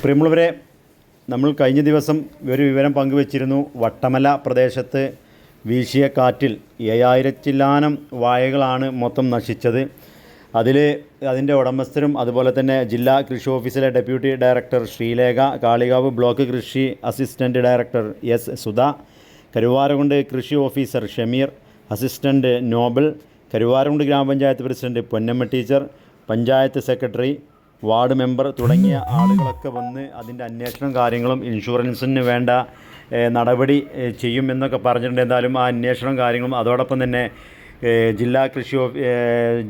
പ്രിയമുള്ളവരെ നമ്മൾ കഴിഞ്ഞ ദിവസം ഒരു വിവരം പങ്കുവച്ചിരുന്നു. വട്ടമല പ്രദേശത്ത് വീശിയ കാറ്റിൽ ഏഴായിരത്തിലാനം വാഴകളാണ് മൊത്തം നശിച്ചത്. അതിൽ അതിന്റെ ഉടമസ്ഥരും അതുപോലെ തന്നെ ജില്ലാ കൃഷി ഓഫീസിലെ deputy director Sreelekha Kalikavu block കൃഷി assistant director S Sudha Karuvarakundu കൃഷി officer Shameer assistant Nobel Karuvarakundu ഗ്രാമപഞ്ചായത്ത് president Ponnamma teacher panchayat secretary ward member തുടങ്ങിയ ആളുകളൊക്കെ വന്ന് അതിന്റെ അന്വേഷണം കാര്യങ്ങളും ഇൻഷുറൻസിന് വേണ്ട നടപടി ചെയ്യുമെന്നൊക്കെ പറഞ്ഞിട്ടുണ്ട്. എന്തായാലും ആ അന്വേഷണം കാര്യങ്ങളും അതോടൊപ്പം തന്നെ ജില്ലാ കൃഷി ഓഫീ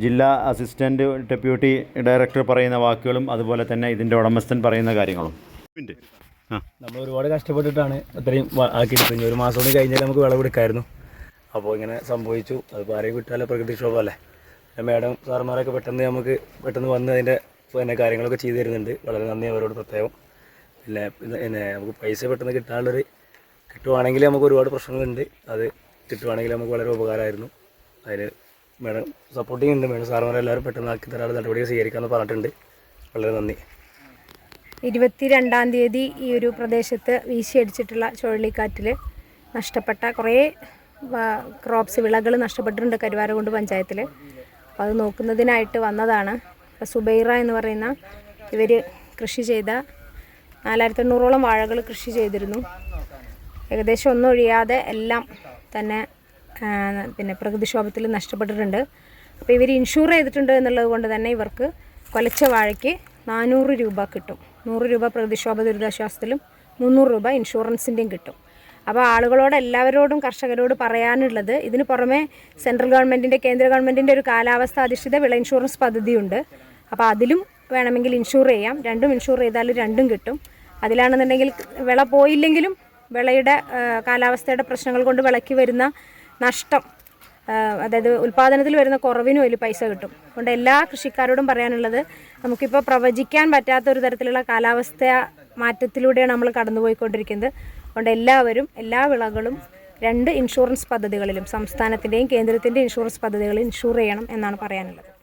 ജില്ലാ അസിസ്റ്റന്റ് ഡെപ്യൂട്ടി ഡയറക്ടർ പറയുന്ന വാക്കുകളും അതുപോലെ തന്നെ ഇതിന്റെ ഉടമസ്ഥൻ പറയുന്ന കാര്യങ്ങളും. പിന്നെ? നമ്മൾ ഒരുപാട് കഷ്ടപ്പെട്ടിട്ടാണ് അത്രയും ആക്കി ആക്കിയെടുത്തത്. ഒരു മാസം കൂടി കഴിഞ്ഞാൽ നമുക്ക് വിളവെടുക്കായിരുന്നു അപ്പോൾ ഇങ്ങനെ സംഭവിച്ചു. അതിപ്പോൾ ആരെയും വിട്ടാലേ പ്രകൃതിക്ഷോഭമല്ലേ മേഡം സാർമാരൊക്കെ പെട്ടെന്ന് നമുക്ക് പെട്ടെന്ന് വന്ന് അതിന്റെ പിന്നെ കാര്യങ്ങളൊക്കെ ചെയ്തു തരുന്നുണ്ട്. വളരെ നന്ദി അവരോട് പ്രത്യേകം. പിന്നെ പിന്നെ നമുക്ക് പൈസ പെട്ടെന്ന് കിട്ടാനുള്ളൊരു കിട്ടുവാണെങ്കിൽ നമുക്ക് ഒരുപാട് പ്രശ്നങ്ങളുണ്ട്. അത് കിട്ടുവാണെങ്കിൽ നമുക്ക് വളരെ ഉപകാരമായിരുന്നു. അതിന് മേഡം സപ്പോർട്ടിങ് ഉണ്ട് മേഡം സാറുമാരെല്ലാവരും പെട്ടെന്ന് ആക്കി തരാനുള്ള നടപടികൾ സ്വീകരിക്കാമെന്ന് പറഞ്ഞിട്ടുണ്ട്. വളരെ നന്ദി. ഇരുപത്തിരണ്ടാം തീയതി ഈ ഒരു പ്രദേശത്ത് വീശിയടിച്ചിട്ടുള്ള ചുഴലിക്കാറ്റിൽ നഷ്ടപ്പെട്ട കുറേ ക്രോപ്സ് വിളകൾ നഷ്ടപ്പെട്ടിട്ടുണ്ട് കരുവാരകുണ്ട് പഞ്ചായത്തിൽ അപ്പോൾ അത് നോക്കുന്നതിനായിട്ട് വന്നതാണ്. അപ്പോൾ സുബൈറ എന്ന് പറയുന്ന ഇവർ കൃഷി ചെയ്ത നാലായിരത്തി എണ്ണൂറോളം വാഴകൾ കൃഷി ചെയ്തിരുന്നു. ഏകദേശം ഒന്നും ഒഴിയാതെ എല്ലാം തന്നെ പിന്നെ പ്രകൃതിക്ഷോഭത്തിൽ നഷ്ടപ്പെട്ടിട്ടുണ്ട്. അപ്പോൾ ഇവർ ഇൻഷൂർ ചെയ്തിട്ടുണ്ട് എന്നുള്ളത് കൊണ്ട് തന്നെ ഇവർക്ക് കൊലച്ച വാഴയ്ക്ക് നാനൂറ് രൂപ കിട്ടും. നൂറ് രൂപ പ്രകൃതിക്ഷോഭ ദുരിതാശ്വാസത്തിലും മുന്നൂറ് രൂപ ഇൻഷുറൻസിന്റെയും കിട്ടും. അപ്പോൾ ആളുകളോട് എല്ലാവരോടും കർഷകരോട് പറയാനുള്ളത് ഇതിന് പുറമെ സെൻട്രൽ ഗവൺമെന്റിന്റെ കേന്ദ്ര ഗവൺമെന്റിന്റെ ഒരു കാലാവസ്ഥ അധിഷ്ഠിത വിള ഇൻഷുറൻസ് പദ്ധതിയുണ്ട്. അപ്പോൾ അതിലും വേണമെങ്കിൽ ഇൻഷുർ ചെയ്യാം. രണ്ടും ഇൻഷുർ ചെയ്താൽ രണ്ടും കിട്ടും. അതിലാണെന്നുണ്ടെങ്കിൽ വിള പോയില്ലെങ്കിലും വിളയുടെ കാലാവസ്ഥയുടെ പ്രശ്നങ്ങൾ കൊണ്ട് വിളയ്ക്ക് വരുന്ന നഷ്ടം അതായത് ഉൽപ്പാദനത്തിൽ വരുന്ന കുറവിനും അതിൽ പൈസ കിട്ടും. അതുകൊണ്ട് എല്ലാ കൃഷിക്കാരോടും പറയാനുള്ളത് നമുക്കിപ്പോൾ പ്രവചിക്കാൻ പറ്റാത്ത ഒരു തരത്തിലുള്ള കാലാവസ്ഥ മാറ്റത്തിലൂടെയാണ് നമ്മൾ കടന്നുപോയിക്കൊണ്ടിരിക്കുന്നത്. അതുകൊണ്ട് എല്ലാവരും എല്ലാ വിളകളും രണ്ട് ഇൻഷുറൻസ് പദ്ധതികളിലും സംസ്ഥാനത്തിന്റെയും കേന്ദ്രത്തിന്റെയും ഇൻഷുറൻസ് പദ്ധതികളിൽ ഇൻഷുർ ചെയ്യണം എന്നാണ് പറയാനുള്ളത്.